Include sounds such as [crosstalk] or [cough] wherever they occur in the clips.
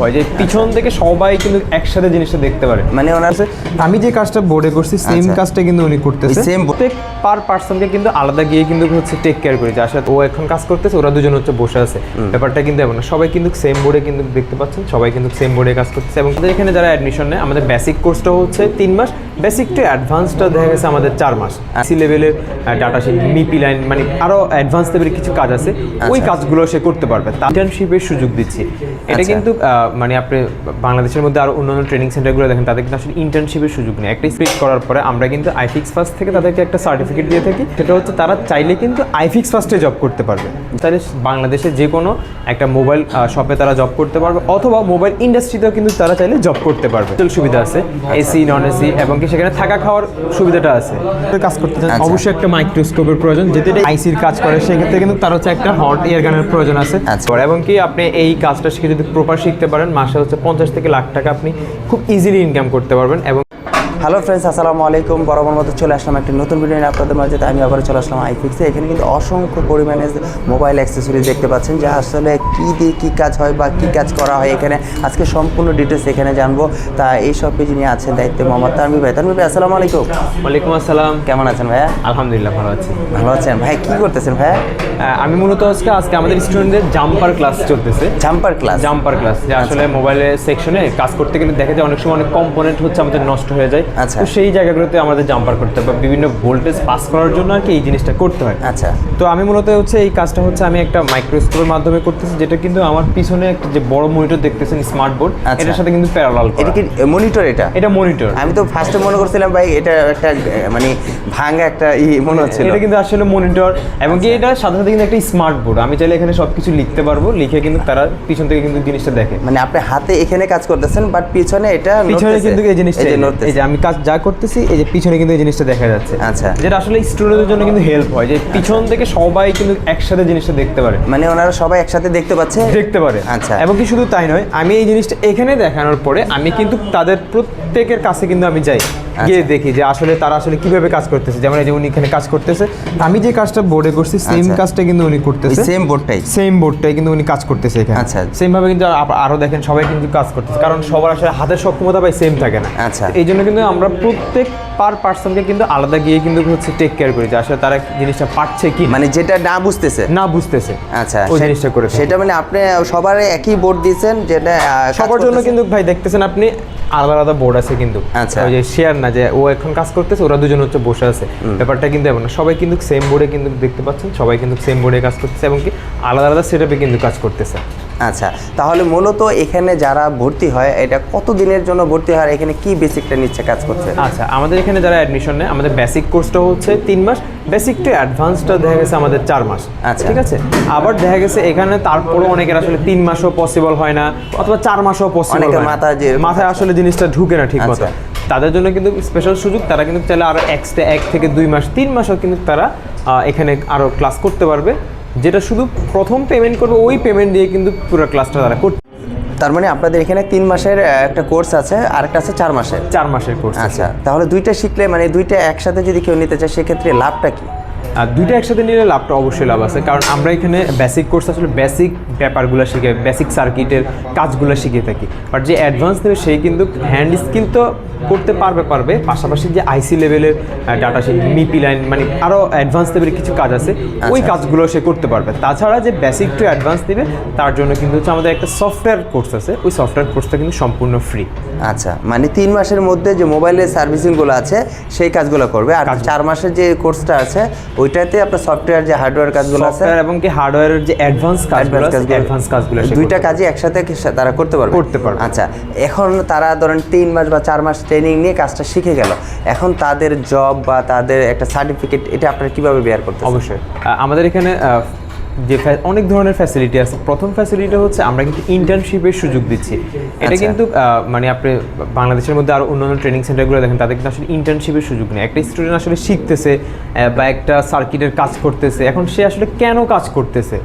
হয় যে পিছন থেকে সবাই কিন্তু একসাথে জিনিসটা দেখতে পারে। মানে ওনার আমি যে কাজটা বোর্ডে করছি সেম আচ্ছা। কাজটা কিন্তু উনি করতেছে। Bo- প্রত্যেক পার পার্সনকে কিন্তু আলাদা গিয়ে কিন্তু হচ্ছে টেক কেয়ার করি যে আসলে ও এখন কাজ করতেছে ওরা দুজন হচ্ছে বসে আছে। ব্যাপারটা কিন্তু এমন না। সবাই কিন্তু সেম বোর্ডে কিন্তু দেখতে পাচ্ছেন সবাই কিন্তু সেম বোর্ডে কাজ করতেছে। এবং আমাদের এখানে যারা অ্যাডমিশন নেয় আমাদের বেসিক কোর্সটা হচ্ছে তিন মাস বেসিক টু অ্যাডভান্সটা দেখা গেছে আমাদের চার মাস। সি লেভেলের ডাটা শিট মিপি লাইন মানে আরও অ্যাডভান্স লেভেলের কিছু কাজ আছে। ওই কাজগুলো সে করতে পারবে। ইন্টার্নশিপের সুযোগ দিচ্ছি। এটা আচ্ছা। কিন্তু মানে আপনি বাংলাদেশের মধ্যে আরও অন্যান্য ট্রেনিং সেন্টারগুলো দেখেন তাদের কিন্তু আসলে ইন্টার্নশিপের সুযোগ নেই একটা স্পিক করার পরে আমরা কিন্তু আইফিক্স ফার্স্ট থেকে তাদেরকে একটা সার্টিফিকেট দিয়ে থাকি সেটা হচ্ছে তারা চাইলে কিন্তু আইফিক্স ফার্স্টে জব করতে পারবে তাহলে বাংলাদেশে যে কোনো একটা মোবাইল শপে তারা জব করতে পারবে অথবা মোবাইল ইন্ডাস্ট্রিতেও কিন্তু তারা চাইলে জব করতে পারবে সুবিধা আছে এসি নন এসি এবং কি সেখানে থাকা খাওয়ার সুবিধাটা আছে কাজ করতে চান আচ্ছা। অবশ্যই একটা মাইক্রোস্কোপের প্রয়োজন যেটা আইসির কাজ করে সেক্ষেত্রে কিন্তু তার হচ্ছে একটা হট এয়ার গানের প্রয়োজন আছে আচ্ছা। এবং কি আপনি এই কাজটা শিখে যদি প্রপার শিখতে পারেন, মাসে হচ্ছে পঞ্চাশ থেকে লাখ টাকা আপনি খুব ইজিলি ইনকাম করতে পারবেন এবং হ্যালো ফ্রেন্ডস আসসালামু আলাইকুম। বরাবর মতো চলে আসলাম একটি নতুন ভিডিও নিয়ে আপনাদের মাঝে। আমি আবার চলে আসলাম আইফিক্সে এখানে কিন্তু অসংখ্য পরিমাণে মোবাইল অ্যাক্সেসরিজ দেখতে পাচ্ছেন যা আসলে কী দিয়ে কী কাজ হয় বা কী কাজ করা হয় এখানে। আজকে সম্পূর্ণ ডিটেলস এখানে জানব। তা এই সব পেজ নিয়ে আছেন দায়িত্বে মোহাম্মদ তানভি ভাই। তানভি ভাই আসসালামু আলাইকুম। ওয়ালাইকুম আসসালাম। কেমন আছেন ভাইয়া? আলহামদুলিল্লাহ ভালো আছি। ভালো আছেন ভাই কী করতেছেন ভাইয়া? আমি মূলত আজকে আজকে আমাদের স্টুডেন্টদের জাম্পার ক্লাস চলতেছে। জাম্পার ক্লাস জাম্পার ক্লাস যে আসলে মোবাইলের সেকশনে কাজ করতে গেলে দেখা যায় অনেক সময় অনেক কম্পোনেন্ট হচ্ছে আমাদের নষ্ট হয়ে যায়। আচ্ছা। তো সেই জায়গাগুলোতে আমাদের জাম্পার করতে হয় বা বিভিন্ন ভোল্টেজ পাস করার জন্য আর কি এই জিনিসটা করতে হয়। আচ্ছা। তো আমি মূলত হচ্ছে এই কাজটা হচ্ছে আমি একটা মাইক্রোস্কোপের মাধ্যমে করতেছি যেটা কিন্তু আমার পিছনে একটা যে বড় মনিটর দেখতেছেন স্মার্ট বোর্ড আচ্ছা। এটার সাথে কিন্তু প্যারালাল এটা কি মনিটর এটা? এটা মনিটর আমি তো ফার্স্টে মনে করছিলাম ভাই এটা একটা মানে ভাঙা একটা ই মনে হচ্ছে এটা কিন্তু আসলে মনিটর এবং কি এটা সাথে সাথে কিন্তু একটা স্মার্ট বোর্ড আমি চাইলে এখানে সবকিছু লিখতে পারব লিখে কিন্তু তারা পিছন থেকে কিন্তু জিনিসটা দেখে। মানে আপনি হাতে এখানে কাজ করতেছেন বাট পিছনে এটা পিছনে কিন্তু এই জিনিসটা এই যে যে আমি কাজ যা করতেছি এই যে পিছনে কিন্তু এই জিনিসটা দেখা যাচ্ছে। আচ্ছা। যেটা আসলে স্টুডেন্টদের জন্য কিন্তু হেল্প হয় যে পিছন থেকে সবাই কিন্তু একসাথে জিনিসটা দেখতে পারে। মানে ওনারা সবাই একসাথে দেখতে পাচ্ছে? দেখতে পারে। আচ্ছা। এবং কি শুধু তাই নয় আমি এই জিনিসটা এখানে দেখানোর পরে আমি কিন্তু তাদের প্রত্যেকের কাছে কিন্তু আমি যাই। গিয়ে দেখি যে আসলে তারা আসলে কীভাবে কাজ করতেছে। যেমন এই যে উনি এখানে কাজ করতেছে আমি যে কাজটা বোর্ডে করছি সেম আচ্ছা। কাজটা কিন্তু উনি করতেছে। সেম বোর্ডটাই সেম বোর্ডটাই কিন্তু উনি কাজ করতেছে এখানে। আচ্ছা। সেম ভাবে কিন্তু আরও দেখেন সবাই কিন্তু কাজ করতেছে। কারণ সবার আসলে হাতের সক্ষমতা ভাই সেম থাকে না। আচ্ছা। এই জন্য কিন্তু আমরা প্রত্যেক পার পার্সনকে কিন্তু আলাদা গিয়ে কিন্তু হচ্ছে টেক কেয়ার করি যে আসলে তারা জিনিসটা পারছে কি মানে যেটা না বুঝতেছে? না বুঝতেছে। আচ্ছা ওই জিনিসটা করে সেটা মানে আপনি সবার একই বোর্ড দিয়েছেন যেটা সবার জন্য কিন্তু ভাই দেখতেছেন আপনি আলাদা আলাদা বোর্ড আছে কিন্তু। আচ্ছা। ওই যে শেয়ার না যে ও এখন কাজ করতেছে ওরা দুজন হচ্ছে বসে আছে। ব্যাপারটা কিন্তু এমন না। সবাই কিন্তু সেম বোর্ডে কিন্তু দেখতে পাচ্ছেন সবাই কিন্তু সেম বোর্ডে কাজ করতেছে এবং কি আলাদা আলাদা সেটআপে কিন্তু কাজ করতেছে। আচ্ছা তাহলে মূলত এখানে যারা ভর্তি হয় এটা কত দিনের জন্য ভর্তি হয় এখানে কি বেসিকটা নিচ্ছে কাজ করছে আচ্ছা আমাদের এখানে যারা অ্যাডমিশন নেয় আমাদের বেসিক কোর্সটা হচ্ছে তিন মাস বেসিক টু অ্যাডভান্সটা দেখা গেছে আমাদের চার মাস। আচ্ছা। ঠিক আছে? আবার দেখা গেছে এখানে তারপরেও অনেকের আসলে তিন মাসও পসিবল হয় না অথবা চার মাসও পসিবল মাথায় যে- মাথায় আসলে জিনিসটা ঢুকে না ঠিক মতো আচ্ছা। তাদের জন্য কিন্তু স্পেশাল সুযোগ। তারা কিন্তু চাইলে আরও এক্সট্রা এক থেকে দুই মাস তিন মাসও কিন্তু তারা এখানে আরও ক্লাস করতে পারবে। যেটা শুধু প্রথম পেমেন্ট করবে ওই পেমেন্ট দিয়ে কিন্তু পুরো ক্লাসটা তারা করতে তার মানে আপনাদের এখানে তিন মাসের একটা কোর্স আছে আর একটা আছে চার মাসের। চার মাসের কোর্স আচ্ছা তাহলে দুইটা শিখলে মানে দুইটা একসাথে যদি কেউ নিতে চায় সেক্ষেত্রে লাভটা কি? আর দুইটা একসাথে নিলে লাভটা অবশ্যই লাভ আছে কারণ আমরা এখানে বেসিক কোর্স আসলে বেসিক ব্যাপারগুলো শিখে বেসিক সার্কিটের কাজগুলো শিখে থাকি। বাট যে অ্যাডভান্স নেবে সেই কিন্তু হ্যান্ড স্কিল তো করতে পারবে পারবে। পাশাপাশি যে আইসি লেভেলের ডাটা শিট মিপি লাইন মানে আরও অ্যাডভান্স লেভেলের কিছু কাজ আছে ওই আচ্ছা। কাজগুলো সে করতে পারবে। তাছাড়া যে বেসিক টু অ্যাডভান্স নেবে তার জন্য কিন্তু হচ্ছে আমাদের একটা সফটওয়্যার কোর্স আছে ওই সফটওয়্যার কোর্সটা কিন্তু সম্পূর্ণ ফ্রি আচ্ছা মানে তিন মাসের মধ্যে যে মোবাইলের সার্ভিসিংগুলো আছে সেই কাজগুলো করবে। আর চার মাসের যে কোর্সটা আছে ওইটাতে আপনার সফটওয়্যার যে হার্ডওয়্যার কাজগুলো আছে এবং কি হার্ডওয়্যারের যে অ্যাডভান্স কাজগুলো অ্যাডভান্স কাজগুলো। দুইটা কাজই একসাথে তারা করতে পারবে? করতে পারবে। আচ্ছা এখন তারা ধরেন তিন মাস বা চার মাস ট্রেনিং নিয়ে কাজটা শিখে গেল। এখন তাদের জব বা তাদের একটা সার্টিফিকেট এটা আপনারা কীভাবে বেয়ার করতে অবশ্যই। আমাদের এখানে যে অনেক ধরনের ফ্যাসিলিটি আছে। প্রথম ফ্যাসিলিটি হচ্ছে আমরা কিন্তু ইন্টার্নশিপের সুযোগ দিচ্ছি। এটা আচ্ছা। কিন্তু মানে আপনি বাংলাদেশের মধ্যে আরও অন্যান্য ট্রেনিং সেন্টারগুলো দেখেন তাদের কিন্তু আসলে ইন্টার্নশিপের সুযোগ নেই। একটা স্টুডেন্ট আসলে শিখতেছে বা একটা সার্কিটের কাজ করতেছে। এখন সে আসলে কেন কাজ করতেছে?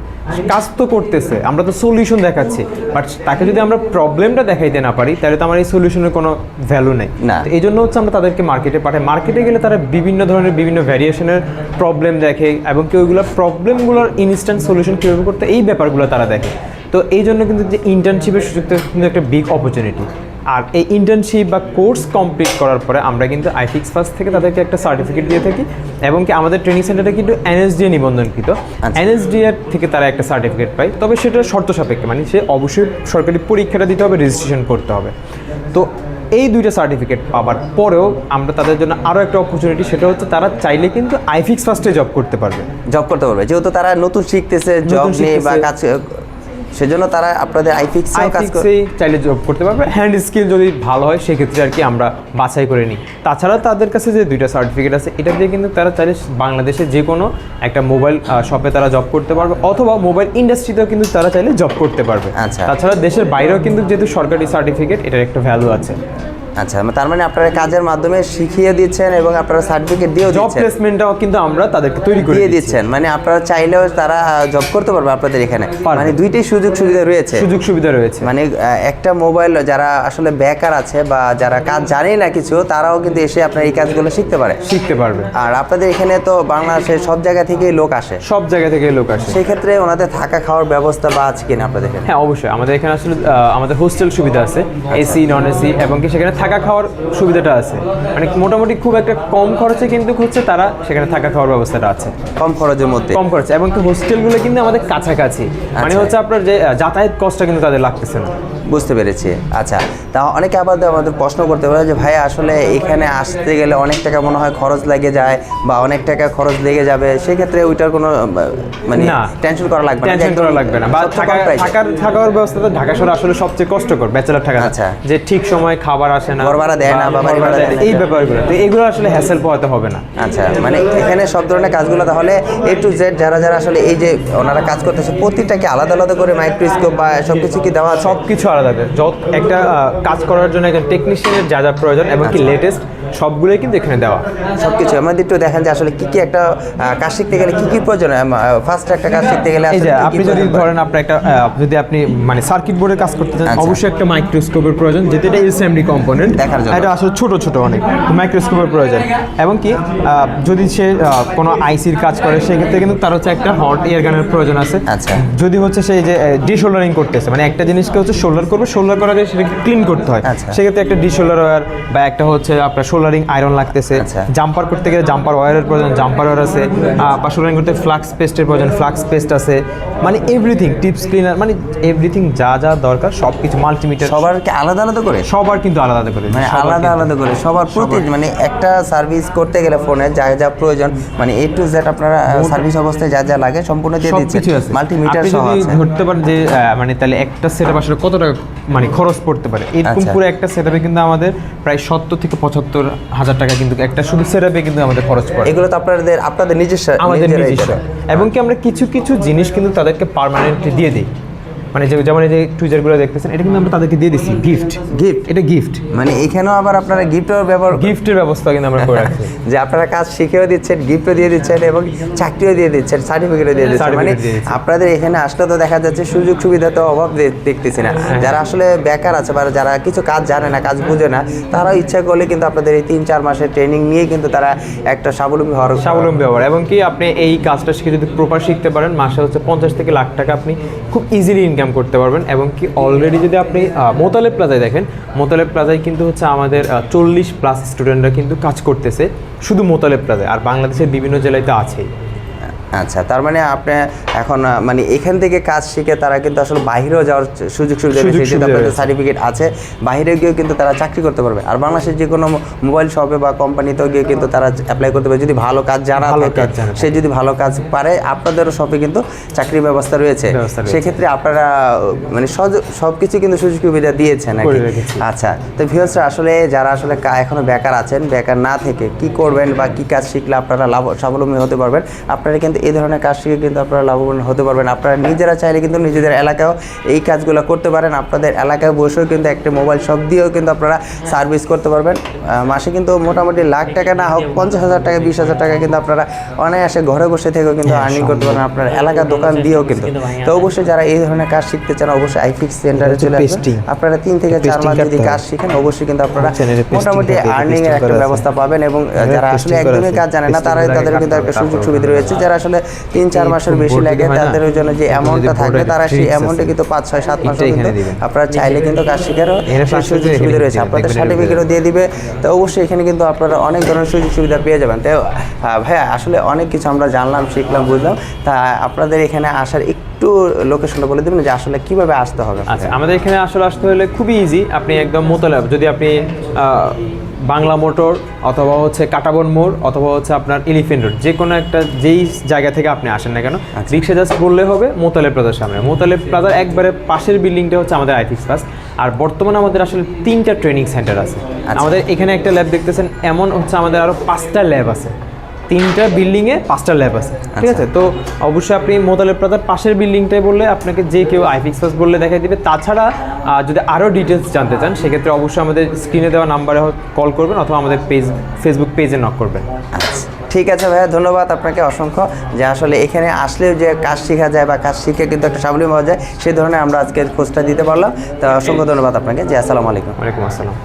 কাজ তো করতেছে আমরা তো সলিউশন দেখাচ্ছি। বাট তাকে যদি আমরা প্রবলেমটা দেখাইতে না পারি তাহলে তো আমার এই সলিউশনের কোনো ভ্যালু নেই। না। এই জন্য হচ্ছে আমরা তাদেরকে মার্কেটে পাঠাই। মার্কেটে গেলে তারা বিভিন্ন ধরনের বিভিন্ন ভ্যারিয়েশনের প্রবলেম দেখে এবং কি ওইগুলো প্রবলেমগুলোর ইনস্ট্যান্ট সলিউশন কীভাবে করতে এই ব্যাপারগুলো তারা দেখে। তো এই জন্য কিন্তু যে ইন্টার্নশিপের সুযোগটা কিন্তু একটা বিগ অপরচুনিটি আর এই ইন্টার্নশিপ বা কোর্স কমপ্লিট করার পরে আমরা কিন্তু আইফিক্স ফার্স্ট থেকে তাদেরকে একটা সার্টিফিকেট দিয়ে থাকি এবং কি আমাদের ট্রেনিং সেন্টারটা কিন্তু এনএসডিএ নিবন্ধনকৃত। এনএসডি এর থেকে তারা একটা সার্টিফিকেট পায়। তবে সেটা শর্ত সাপেক্ষে মানে সে অবশ্যই সরকারি পরীক্ষাটা দিতে হবে রেজিস্ট্রেশন করতে হবে। তো এই দুইটা সার্টিফিকেট পাওয়ার পরেও আমরা তাদের জন্য আরও একটা অপরচুনিটি সেটা হচ্ছে তারা চাইলে কিন্তু আইফিক্স ফার্স্টে জব করতে পারবে। জব করতে পারবে। যেহেতু তারা নতুন শিখতেছে জব নিয়ে বা কাজ সেজন্য তারা আপনাদের আইফিক্স কাজ করে চাইলে জব করতে পারবে। হ্যান্ড স্কিল যদি ভালো হয় সেক্ষেত্রে আর কি আমরা বাছাই করে নিই। তাছাড়া তাদের কাছে যে দুইটা সার্টিফিকেট আছে এটা দিয়ে কিন্তু তারা চাইলে বাংলাদেশে যে কোনো একটা মোবাইল শপে তারা জব করতে পারবে অথবা মোবাইল ইন্ডাস্ট্রিতেও কিন্তু তারা চাইলে জব করতে পারবে। আচ্ছা। তাছাড়া দেশের বাইরেও কিন্তু যেহেতু সরকারি সার্টিফিকেট এটার একটা ভ্যালু আছে। আচ্ছা তার মানে আপনারা কাজের মাধ্যমে শিখিয়ে দিচ্ছেন এবং আপনারা সার্টিফিকেট দিয়েও জব প্লেসমেন্টটাও কিন্তু আমরা তাদেরকে তৈরি করে দিয়ে দিচ্ছেন। মানে আপনারা চাইলেও তারা জব করতে পারবে আপনাদের এখানে। মানে দুইটাই সুযোগ সুবিধা রয়েছে। সুযোগ সুবিধা রয়েছে। মানে একটা মোবাইল যারা আসলে বেকার আছে বা যারা কাজ জানেই না কিছু তারাও কিন্তু এসে আপনার এই কাজগুলো শিখতে পারে। শিখতে পারবে। আর আপনাদের এখানে তো বাংলাদেশের সব জায়গা থেকেই লোক আসে। সব জায়গা থেকে লোক আসে। সেই ক্ষেত্রে ওনাদের থাকা খাওয়ার ব্যবস্থা বা আছে কিনা আপনাদের হ্যাঁ অবশ্যই। আমাদের এখানে আসলে আমাদের হোস্টেল সুবিধা আছে। এসি নন এসি এবং কি সেখানে থাকা খাওয়ার সুবিধাটা আছে। মানে মোটামুটি খুব একটা কম খরচে কিন্তু হচ্ছে তারা সেখানে থাকা খাওয়ার ব্যবস্থাটা আছে। কম খরচের মধ্যে। কম খরচে। এবং হোস্টেলগুলো কিন্তু আমাদের কাছাকাছি। মানে আচ্ছা। হচ্ছে আপনার যে যাতায়াত কষ্টটা কিন্তু তাদের লাগতেছে না। বুঝতে পেরেছি। আচ্ছা তা অনেকে আবার আমাদের প্রশ্ন করতে পারে যে ভাই আসলে এখানে আসতে গেলে অনেক টাকা মনে হয় খরচ লেগে যায় বা অনেক টাকা খরচ লেগে যাবে? সেক্ষেত্রে ওইটার কোনো মানে টেনশন করা লাগবে না টেনশন করা লাগবে না। বা। থাকার থাকার ব্যবস্থা তো ঢাকা শহরে আসলে সবচেয়ে কষ্টকর ব্যাচেলার থাকা আচ্ছা। যে ঠিক সময় খাবার আসে না ঘর ভাড়া দেয় না বা বাড়ি ভাড়া দেয়। এই ব্যাপারগুলো। তো এগুলো আসলে হ্যাসেল পোহাতে হবে না। আচ্ছা মানে এখানে সব ধরনের কাজগুলো তাহলে এ টু জেড যারা যারা আসলে এই যে ওনারা কাজ করতেছে প্রতিটাকে আলাদা আলাদা করে মাইক্রোস্কোপ বা সব কিছু কি দেওয়া সব কিছু আলাদা যত একটা কাজ করার জন্য একজন টেকনিশিয়ানের যা যা প্রয়োজন এবং কি আচ্ছা। লেটেস্ট সবগুলোই কিন্তু এখানে দেওয়া সব কিছু আমাদের একটু দেখেন যে আসলে কি কি একটা কাজ শিখতে গেলে কি কি প্রয়োজন ফার্স্ট একটা কাজ শিখতে গেলে আপনি যদি ধরেন আপনার একটা যদি আপনি মানে সার্কিট বোর্ডে কাজ করতে চান আচ্ছা। অবশ্যই একটা মাইক্রোস্কোপের প্রয়োজন যেটা এটা এসএমডি কম্পোনেন্ট দেখার জন্য। এটা আসলে ছোট ছোট অনেক মাইক্রোস্কোপের প্রয়োজন এবং কি যদি সে কোনো আইসির কাজ করে সেক্ষেত্রে কিন্তু তার হচ্ছে একটা হট এয়ার গানের প্রয়োজন আছে আচ্ছা। যদি হচ্ছে সেই যে ডিশোল্ডারিং করতেছে মানে একটা জিনিসকে হচ্ছে শোল্ডার করবে শোল্ডার করার আগে সেটাকে ক্লিন করতে হয়। আচ্ছা। সেক্ষেত্রে একটা ডিশোল্ডার ওয়্যার বা একটা হচ্ছে আপনার সোলারিং আয়রন লাগতেছে। আচ্ছা। জাম্পার করতে গেলে জাম্পার ওয়্যারের প্রয়োজন জাম্পার ওয়্যার আছে। বা শোল্ডারিং করতে ফ্লাক্স পেস্টের প্রয়োজন ফ্লাক্স পেস্ট আছে। মানে এভরিথিং টিপস ক্লিনার মানে এভরিথিং যা যা দরকার সব কিছু মাল্টিমিটার সবার আলাদা আলাদা করে? সবার কিন্তু আলাদা আলাদা করে। মানে আলাদা আলাদা করে। সবার প্রতি মানে একটা সার্ভিস করতে গেলে ফোনে যা যা প্রয়োজন মানে এ টু জেড আপনারা সার্ভিস অবস্থায় যা যা লাগে সম্পূর্ণ দিয়ে আছে। মাল্টিমিটার সহ আছে। ধরতে পারেন যে মানে তাহলে একটা সেটআপ আসলে কত টাকা মানে খরচ পড়তে পারে। এরকম আচ্ছা। পুরো একটা সেটআপে কিন্তু আমাদের প্রায় সত্তর থেকে পঁচাত্তর হাজার টাকা কিন্তু একটা শুধু সেটআপে কিন্তু আমাদের খরচ পড়ে। এগুলো তো আপনাদের আপনাদের নিজস্ব আমাদের নিজস্ব। এবং কি আমরা কিছু কিছু জিনিস কিন্তু তাদেরকে পার্মানেন্টলি দিয়ে দিই। মানে যে যেমন এই যে টুইজারগুলো দেখতেছেন এটা কিন্তু আমরা তাদেরকে দিয়ে দিচ্ছি গিফট Gift? এটা গিফট মানে এখানেও আবার আপনারা গিফটের ব্যবহার গিফটের ব্যবস্থা কিন্তু আমরা করে রাখছি [laughs] যে আপনারা কাজ শিখেও দিচ্ছেন গিফটও দিয়ে দিচ্ছেন এবং চাকরিও দিয়ে দিচ্ছেন সার্টিফিকেটও দিয়ে দিচ্ছেন মানে। আপনাদের এখানে আসলে তো দেখা যাচ্ছে সুযোগ সুবিধা তো অভাব দেখতেছি না হ্যাঁ। যারা আসলে বেকার আছে বা যারা কিছু কাজ জানে না কাজ বুঝে না তারাও ইচ্ছা করলে কিন্তু আপনাদের এই তিন চার মাসের ট্রেনিং নিয়ে কিন্তু তারা একটা স্বাবলম্বী হওয়ার স্বাবলম্বী হওয়ার এবং কি আপনি এই কাজটা শিখে যদি প্রপার শিখতে পারেন মাসে হচ্ছে পঞ্চাশ থেকে লাখ টাকা আপনি খুব ইজিলি ইনকাম করতে পারবেন এবং কি অলরেডি যদি আপনি মোতালেব প্লাজায় দেখেন, মোতালেব প্লাজায় কিন্তু হচ্ছে আমাদের চল্লিশ প্লাস স্টুডেন্টরা কিন্তু কাজ করতেছে শুধু মোতালেব প্লাজায়, আর বাংলাদেশের বিভিন্ন জেলায় তো আছেই। আচ্ছা তার মানে আপনি এখন মানে এখান থেকে কাজ শিখে তারা কিন্তু আসলে বাইরেও যাওয়ার সুযোগ সুবিধা রয়েছে আপনাদের সার্টিফিকেট আছে বাইরে গিয়েও কিন্তু তারা চাকরি করতে পারবে। আর বাংলাদেশের যে কোনো মোবাইল শপে বা কোম্পানিতেও গিয়ে কিন্তু তারা অ্যাপ্লাই করতে পারবে। যদি ভালো কাজ জানা থাকে সে যদি ভালো কাজ পারে আপনাদেরও শপে কিন্তু চাকরির ব্যবস্থা রয়েছে। সেক্ষেত্রে আপনারা মানে সব কিছু কিন্তু সুযোগ সুবিধা দিয়েছেন আর কি। আচ্ছা তো ভিউয়ার্সরা আসলে যারা আসলে এখনও বেকার আছেন বেকার না থেকে কি করবেন বা কি কাজ শিখলে আপনারা লাভ স্বাবলম্বী হতে পারবেন আপনারা কিন্তু এই ধরনের কাজ শিখে কিন্তু আপনারা লাভবান হতে পারবেন। আপনারা নিজেরা চাইলে কিন্তু নিজেদের এলাকাও এই কাজগুলো করতে পারেন। আপনাদের এলাকায় বসেও কিন্তু একটা মোবাইল শপ দিয়েও কিন্তু আপনারা সার্ভিস করতে পারবেন। মাসে কিন্তু মোটামুটি লাখ টাকা না হোক পঞ্চাশ হাজার টাকা বিশ হাজার টাকা কিন্তু আপনারা অনায়াসে ঘরে বসে থেকেও কিন্তু আর্নিং করতে পারবেন আপনার এলাকার দোকান দিয়েও কিন্তু। তো অবশ্যই যারা এই ধরনের কাজ শিখতে চান অবশ্যই আইফিক্স সেন্টারে চলে আসবেন। আপনারা তিন থেকে চার মাস যদি কাজ শিখেন অবশ্যই কিন্তু আপনারা মোটামুটি আর্নিং এর একটা ব্যবস্থা পাবেন এবং হ্যাঁ, যারা আসলে একদমই কাজ জানে না তারা তাদের কিন্তু একটা সুযোগ সুবিধা রয়েছে। যারা আসলে আসলে তিন চার মাসের বেশি লাগে হয়? তাদের জন্য যে অ্যামাউন্টটা থাকবে তারা সেই অ্যামাউন্টে কিন্তু পাঁচ ছয় সাত মাস দিবেন। আপনারা চাইলে কিন্তু কাজ শিখারও সুযোগ সুবিধা রয়েছে। আপনাদের সার্টিফিকেটও দিয়ে দিবে। তো অবশ্যই এখানে কিন্তু আপনারা অনেক ধরনের সুযোগ সুবিধা পেয়ে যাবেন। তো ভাইয়া আসলে অনেক কিছু আমরা জানলাম শিখলাম বুঝলাম। তা আপনাদের এখানে আসার একটু লোকেশনটা বলে দেবেন যে আসলে কীভাবে আসতে হবে আচ্ছা আমাদের এখানে আসলে আসতে হলে খুবই ইজি আপনি একদম মোতলা যদি আপনি আহ, বাংলা মোটর অথবা হচ্ছে কাটাবন মোড় অথবা হচ্ছে আপনার এলিফেন্ট রোড যে কোনো একটা যেই জায়গা থেকে আপনি আসেন না কেন রিক্সা জাস্ট বললে হবে মোতালে প্লাজার সামনে। মোতালে প্লাজার একবারে পাশের বিল্ডিংটা হচ্ছে আমাদের আইফিক্স পাস আর বর্তমানে আমাদের আসলে তিনটা ট্রেনিং সেন্টার আছে। আমাদের এখানে একটা ল্যাব দেখতেছেন এমন হচ্ছে আমাদের আরও পাঁচটা ল্যাব আছে। তিনটা বিল্ডিংয়ে পাঁচটা ল্যাব আছে ঠিক আছে? তো অবশ্যই আপনি মোতালেব প্লাজার পাশের বিল্ডিংটাই বললে আপনাকে যে কেউ আইফিক্স ফার্স্ট বললে দেখাই দিবে। তাছাড়া যদি আরও ডিটেলস জানতে চান সেক্ষেত্রে অবশ্যই আমাদের স্ক্রিনে দেওয়া নাম্বারে কল করবেন অথবা আমাদের পেজ ফেসবুক পেজে নক করবেন। আচ্ছা ঠিক আছে ভাইয়া ধন্যবাদ আপনাকে অসংখ্য। যে আসলে এখানে আসলেও যে কাজ শেখা যায় বা কাজ শিখে কিন্তু একটা সাবলীল পাওয়া যায় সেই ধরনের আমরা আজকে খোঁজটা দিতে পারলাম। তা অসংখ্য ধন্যবাদ আপনাকে। জি আসসালামু আলাইকুম। ওয়ালাইকুম আসসালাম।